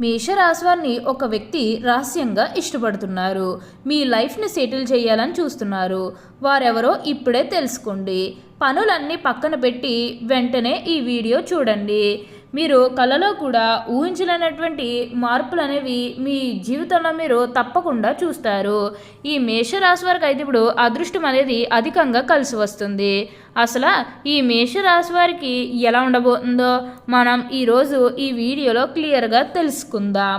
మేషరాశివారిని ఒక వ్యక్తి రహస్యంగా ఇష్టపడుతున్నారు. మీ లైఫ్ని సెటిల్ చేయాలని చూస్తున్నారు. వారెవరో ఇప్పుడే తెలుసుకోండి. పనులన్నీ పక్కన పెట్టి వెంటనే ఈ వీడియో చూడండి. మీరు కళలో కూడా ఊహించలేనటువంటి మార్పులు అనేవి మీ జీవితంలో మీరు తప్పకుండా చూస్తారు. ఈ మేషరాశి వారికి అయితే ఇప్పుడు అదృష్టం అనేది అధికంగా కలిసి వస్తుంది. అసలు ఈ మేషరాశి వారికి ఎలా ఉండబోతుందో మనం ఈరోజు ఈ వీడియోలో క్లియర్గా తెలుసుకుందాం.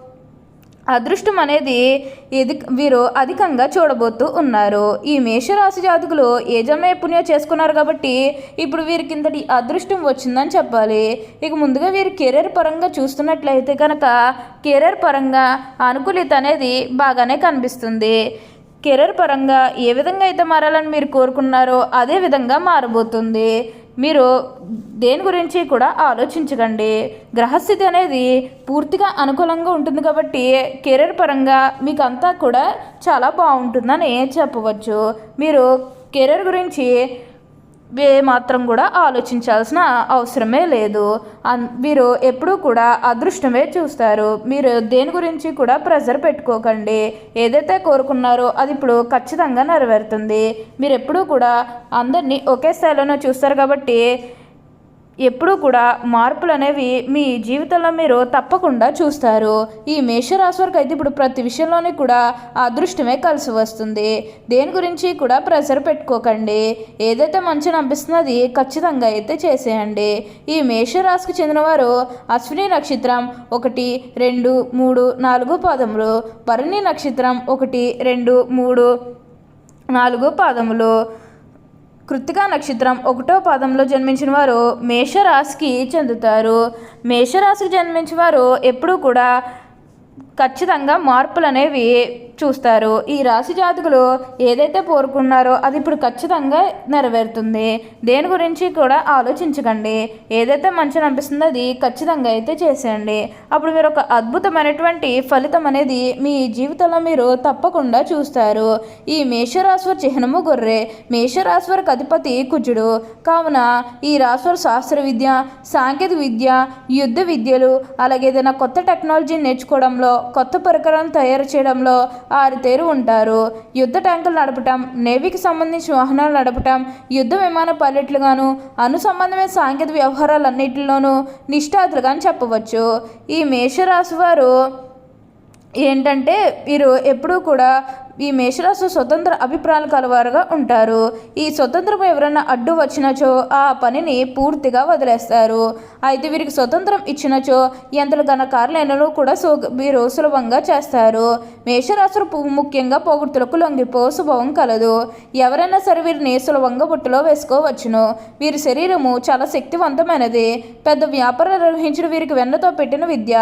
అదృష్టం అనేది ఇది వీరు అధికంగా చూడబోతూ ఉన్నారు. ఈ మేషరాశి జాతకులు ఏ పుణ్యం చేసుకున్నారు కాబట్టి ఇప్పుడు వీరికి ఇంతటి అదృష్టం వచ్చిందని చెప్పాలి. ఇక ముందుగా వీరు కెరీర్ పరంగా చూస్తున్నట్లయితే కనుక కెరీర్ పరంగా అనుకూలిత అనేది బాగానే కనిపిస్తుంది. కెరీర్ పరంగా ఏ విధంగా అయితే మారాలని మీరు కోరుకున్నారో అదే విధంగా మారబోతుంది. మీరు దేని గురించి కూడా ఆలోచించకండి. గ్రహస్థితి అనేది పూర్తిగా అనుకూలంగా ఉంటుంది కాబట్టి కెరీర్ పరంగా మీకు అంతా కూడా చాలా బాగుంటుందని చెప్పవచ్చు. మీరు కెరీర్ గురించి ఏ మాత్రం కూడా ఆలోచించాల్సిన అవసరమే లేదు. అన్ మీరు ఎప్పుడూ కూడా అదృష్టమే చూస్తారు. మీరు దేని గురించి కూడా ప్రెజర్ పెట్టుకోకండి. ఏదైతే కోరుకున్నారో అది ఇప్పుడు ఖచ్చితంగా నెరవేరుతుంది. మీరు ఎప్పుడూ కూడా అందరినీ ఒకే స్థాయిలోనే చూస్తారు కాబట్టి ఎప్పుడూ కూడా మార్పులు అనేవి మీ జీవితంలో మీరు తప్పకుండా చూస్తారు. ఈ మేషరాశి వరకు అయితే ఇప్పుడు ప్రతి విషయంలోనే కూడా అదృష్టమే కలిసి వస్తుంది. దేని గురించి కూడా ప్రెషర్ పెట్టుకోకండి. ఏదైతే మంచిని అనిపిస్తున్నది ఖచ్చితంగా అయితే చేసేయండి. ఈ మేషరాశికి చెందినవారు అశ్విని నక్షత్రం ఒకటి రెండు మూడు నాలుగు పాదములు. భరణి నక్షత్రం ఒకటి రెండు మూడు నాలుగు పాదములు. కృత్తికా నక్షత్రం ఒకటో పాదంలో జన్మించిన వారు మేషరాశికి చెందుతారు. మేషరాశికి జన్మించిన వారు ఎప్పుడూ కూడా ఖచ్చితంగా మార్పులు అనేవి చూస్తారు. ఈ రాశి జాతకులు ఏదైతే కోరుకున్నారో అది ఇప్పుడు ఖచ్చితంగా నెరవేరుతుంది. దేని గురించి కూడా ఆలోచించకండి. ఏదైతే మంచిని అనిపిస్తుందో అది ఖచ్చితంగా అయితే చేసేయండి. అప్పుడు మీరు ఒక అద్భుతమైనటువంటి ఫలితం అనేది మీ జీవితంలో మీరు తప్పకుండా చూస్తారు. ఈ మేషరాశ్వర చిహ్నము గొర్రె. మేషరాశివారికి అధిపతి కుజుడు. కావున ఈ రాశ్వర శాస్త్ర విద్య సాంకేతిక విద్య యుద్ధ విద్యలు అలాగే ఏదైనా కొత్త టెక్నాలజీని నేర్చుకోవడంలో కొత్త పరికరాలను తయారు చేయడంలో ఆరితేరు ఉంటారు. యుద్ధ ట్యాంకులు నడపటం నేవీకి సంబంధించిన వాహనాలు నడపటం యుద్ధ విమాన పైలట్లుగాను అను సంబంధమైన సాంకేతిక వ్యవహారాలన్నింటిలోనూ నిష్ఠాతులుగా అని చెప్పవచ్చు. ఈ మేషరాశి వారు ఏంటంటే వీరు ఎప్పుడూ కూడా ఈ మేషరాశి స్వతంత్ర అభిప్రాయాలు కలవారుగా ఉంటారు. ఈ స్వతంత్రం ఎవరైనా అడ్డు వచ్చినచో ఆ పనిని పూర్తిగా వదిలేస్తారు. అయితే వీరికి స్వతంత్రం ఇచ్చినచో ఎంతలు ఘన కార్యాలయంలో కూడా సో వీరు సులభంగా చేస్తారు. మేషరాశులు ముఖ్యంగా పొగుడుతులకు లొంగిపో స్వభావం కలదు. ఎవరైనా సరే వీరిని సులభంగా బుట్టలో వేసుకోవచ్చును. వీరి శరీరము చాలా శక్తివంతమైనది. పెద్ద వ్యాపారం నిర్వహించిన వీరికి వెన్నతో పెట్టిన విద్య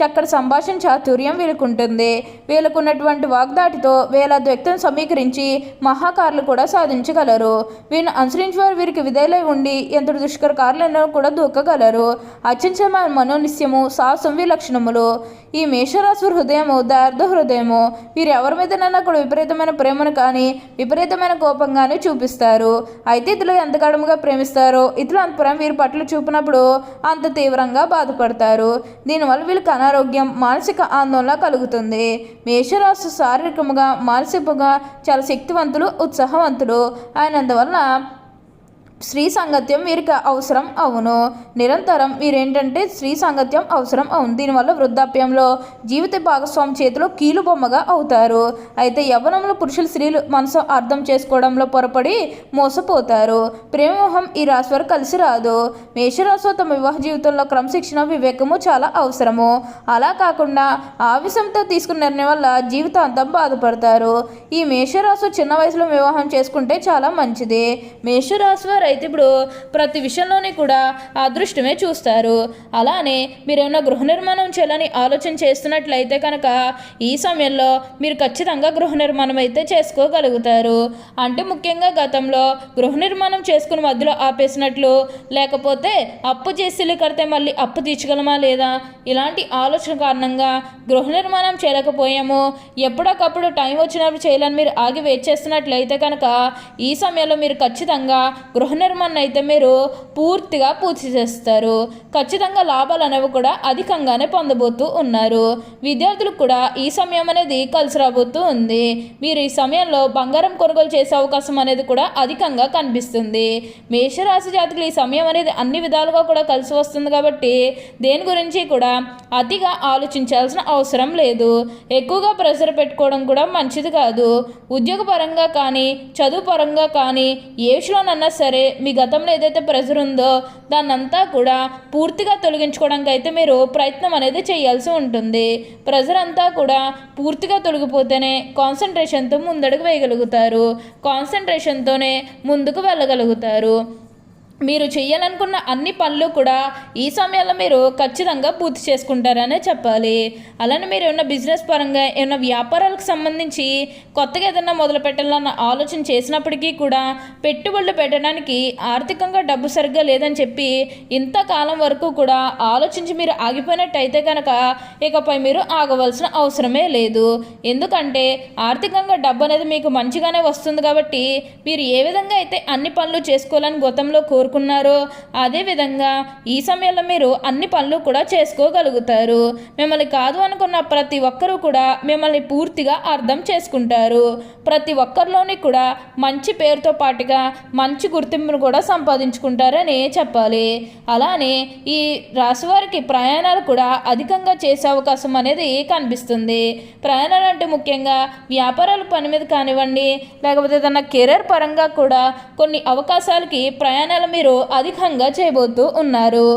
చక్కటి సంభాషణ చాతుర్యం వీరికి ఉంటుంది వీళ్ళకున్నటువంటి వాగ్దాటితో వేలాది వ్యక్తులను సమీకరించి మహాకారులు కూడా సాధించగలరు. వీరిని అనుసరించి వారు వీరికి విధేయులై ఉండి ఎంత దుష్కర కార్యాలను కూడా దూకగలరు. అత్యంతమైన మనోనిశ్యము సాహసం లక్షణములు. ఈ మేషరాశి హృదయము దార్ధ హృదయము వీరు ఎవరి మీదనైనా కూడా విపరీతమైన ప్రేమను కానీ విపరీతమైన కోపం కానీ చూపిస్తారు. అయితే ఇతరులు ఎంత గడముగా ప్రేమిస్తారో ఇతరులు అంత ప్రేమ వీరి పట్ల చూపినప్పుడు అంత తీవ్రంగా బాధపడతారు. దీనివల్ల వీళ్ళకి అనారోగ్యం మానసిక ఆందోళన కలుగుతుంది. మేషరాశి శారీరకముగా మానసికంగా చాలా శక్తివంతులు ఉత్సాహవంతులు. అయినందువలన స్త్రీ సాంగత్యం వీరికి అవసరం అవును. నిరంతరం వీరేంటంటే స్త్రీ సాంగత్యం అవసరం అవును. దీనివల్ల వృద్ధాప్యంలో జీవిత భాగస్వామి చేతిలో కీలు బొమ్మగా అవుతారు. అయితే యవ్వనంలో పురుషులు స్త్రీలు మనసు అర్థం చేసుకోవడంలో పొరపడి మోసపోతారు. ప్రేమమోహం ఈ రాశి వారు కలిసి రాదు. మేషరాశి తమ వివాహ జీవితంలో క్రమశిక్షణ వివేకము చాలా అవసరము. అలా కాకుండా ఆవేశంతో తీసుకున్న నిర్ణయం వల్ల జీవితాంతం బాధపడతారు. ఈ మేషరాశి చిన్న వయసులో వివాహం చేసుకుంటే చాలా మంచిది. మేషరాశి వారు అయితే ఇప్పుడు ప్రతి విషయంలోని కూడా అదృష్టమే చూస్తారు. అలానే మీరు ఏమైనా గృహ నిర్మాణం చేయాలని ఆలోచన చేస్తున్నట్లయితే కనుక ఈ సమయంలో మీరు ఖచ్చితంగా గృహ నిర్మాణం అయితే చేసుకోగలుగుతారు. అంటే ముఖ్యంగా గతంలో గృహ నిర్మాణం చేసుకుని మధ్యలో ఆపేసినట్లు లేకపోతే అప్పు చేసి కడితే మళ్ళీ అప్పు తీర్చగలమా లేదా? ఇలాంటి ఆలోచన కారణంగా గృహ నిర్మాణం చేయలేకపోయాము. ఎప్పటికప్పుడు టైం వచ్చినప్పుడు చేయాలని మీరు ఆగి వెయిట్ చేస్తున్నట్లయితే కనుక ఈ సమయంలో మీరు ఖచ్చితంగా గృహ నిర్మాణం అయితే మీరు పూర్తిగా పూర్తి చేస్తారు. ఖచ్చితంగా లాభాలు అనేవి కూడా అధికంగానే పొందబోతూ ఉన్నారు. విద్యార్థులకు కూడా ఈ సమయం అనేది కలిసి రాబోతూ ఉంది. మీరు ఈ సమయంలో బంగారం కొనుగోలు చేసే అవకాశం అనేది కూడా అధికంగా కనిపిస్తుంది. మేషరాశి జాతకులు ఈ సమయం అనేది అన్ని విధాలుగా కూడా కలిసి వస్తుంది కాబట్టి దేని గురించి కూడా అతిగా ఆలోచించాల్సిన అవసరం లేదు. ఎక్కువగా ప్రెషర్ పెట్టుకోవడం కూడా మంచిది కాదు. ఉద్యోగపరంగా కానీ చదువు పరంగా కానీ ఏ విషయంలోనన్నా సరే మీ గతంలో ఏదైతే ప్రెషర్ ఉందో దాన్నంతా కూడా పూర్తిగా తొలగించుకోవడానికి అయితే మీరు ప్రయత్నం అనేది చేయాల్సి ఉంటుంది. ప్రెషర్ అంతా కూడా పూర్తిగా తొలగిపోతేనే కాన్సన్ట్రేషన్తో ముందడుగు వేయగలుగుతారు. కాన్సన్ట్రేషన్తోనే ముందుకు వెళ్ళగలుగుతారు. మీరు చేయాలనుకున్న అన్ని పనులు కూడా ఈ సమయంలో మీరు ఖచ్చితంగా పూర్తి చేసుకుంటారనే చెప్పాలి. అలానే మీరు ఏమైనా బిజినెస్ పరంగా ఏమైనా వ్యాపారాలకు సంబంధించి కొత్తగా ఏదైనా మొదలు పెట్టాలన్న ఆలోచన చేసినప్పటికీ కూడా పెట్టుబడులు పెట్టడానికి ఆర్థికంగా డబ్బు సరిగ్గా లేదని చెప్పి ఇంతకాలం వరకు కూడా ఆలోచించి మీరు ఆగిపోయినట్టయితే కనుక ఇకపై మీరు ఆగవలసిన అవసరమే లేదు. ఎందుకంటే ఆర్థికంగా డబ్బు అనేది మీకు మంచిగానే వస్తుంది కాబట్టి మీరు ఏ విధంగా అయితే అన్ని పనులు చేసుకోవాలని గతంలో కోరు కోరుకున్నారో అదేవిధంగా ఈ సమయంలో మీరు అన్ని పనులు కూడా చేసుకోగలుగుతారు. మిమ్మల్ని కాదు అనుకున్న ప్రతి ఒక్కరూ కూడా మిమ్మల్ని పూర్తిగా అర్థం చేసుకుంటారు. ప్రతి ఒక్కరిలోని కూడా మంచి పేరుతో పాటుగా మంచి గుర్తింపును కూడా సంపాదించుకుంటారని చెప్పాలి. అలానే ఈ రాశివారికి ప్రయాణాలు కూడా అధికంగా చేసే అవకాశం అనేది కనిపిస్తుంది. ప్రయాణాలు అంటే ముఖ్యంగా వ్యాపారాల పని మీద కానివ్వండి లేకపోతే తన కెరీర్ పరంగా కూడా కొన్ని అవకాశాలకి ప్రయాణాలు మీరు అధికంగా చేయబోతూ ఉన్నారు.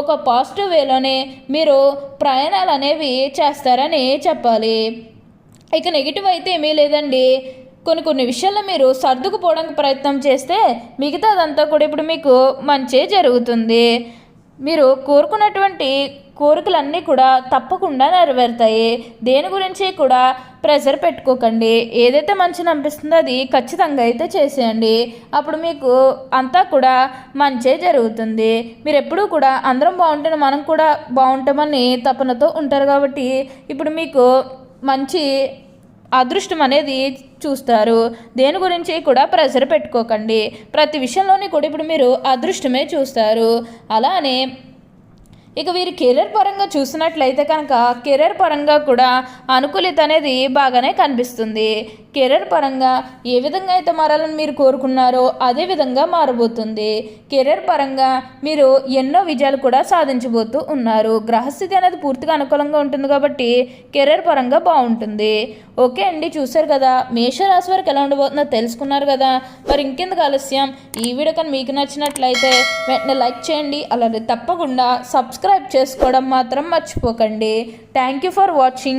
ఒక పాజిటివ్ వేలోనే మీరు ప్రయాణాలు అనేవి చేస్తారని చెప్పాలి. ఇక నెగిటివ్ అయితే ఏమీ లేదండి. కొన్ని కొన్ని విషయాల్లో మీరు సర్దుకుపోవడానికి ప్రయత్నం చేస్తే మిగతాదంతా కూడా ఇప్పుడు మీకు మంచి జరుగుతుంది. మీరు కోరుకున్నటువంటి కోరికలన్నీ కూడా తప్పకుండా నెరవేరుతాయి. దేని గురించి కూడా ప్రెషర్ పెట్టుకోకండి. ఏదైతే మంచిని అనిపిస్తుందో అది ఖచ్చితంగా అయితే చేసేయండి. అప్పుడు మీకు అంతా కూడా మంచే జరుగుతుంది. మీరు ఎప్పుడూ కూడా అందరం బాగుంటేనే మనం కూడా బాగుంటామని తపనతో ఉంటారు కాబట్టి ఇప్పుడు మీకు మంచి అదృష్టం అనేది చూస్తారు. దేని గురించి కూడా ప్రెషర్ పెట్టుకోకండి. ప్రతి విషయంలోని కూడా ఇప్పుడు మీరు అదృష్టమే చూస్తారు. అలానే ఇక వీరి కెరీర్ పరంగా చూసినట్లయితే కనుక కెరీర్ పరంగా కూడా అనుకూలిత అనేది బాగానే కనిపిస్తుంది. కెరీర్ పరంగా ఏ విధంగా అయితే మారాలని మీరు కోరుకున్నారో అదే విధంగా మారబోతుంది. కెరీర్ పరంగా మీరు ఎన్నో విజయాలు కూడా సాధించబోతూ ఉన్నారు. గ్రహస్థితి అనేది పూర్తిగా అనుకూలంగా ఉంటుంది కాబట్టి కెరీర్ పరంగా బాగుంటుంది. ఓకే అండి చూసారు కదా? మేషరాశి వారికి ఎలా ఉండబోతుందో తెలుసుకున్నారు కదా? మరి ఇంకెందుకు ఆలస్యం? ఈ వీడియో కానీ మీకు నచ్చినట్లయితే వెంటనే లైక్ చేయండి. అలాగే తప్పకుండా సబ్స్క్రైబ్ చేసుకోవడం మాత్రం మర్చిపోకండి. Thank you for watching.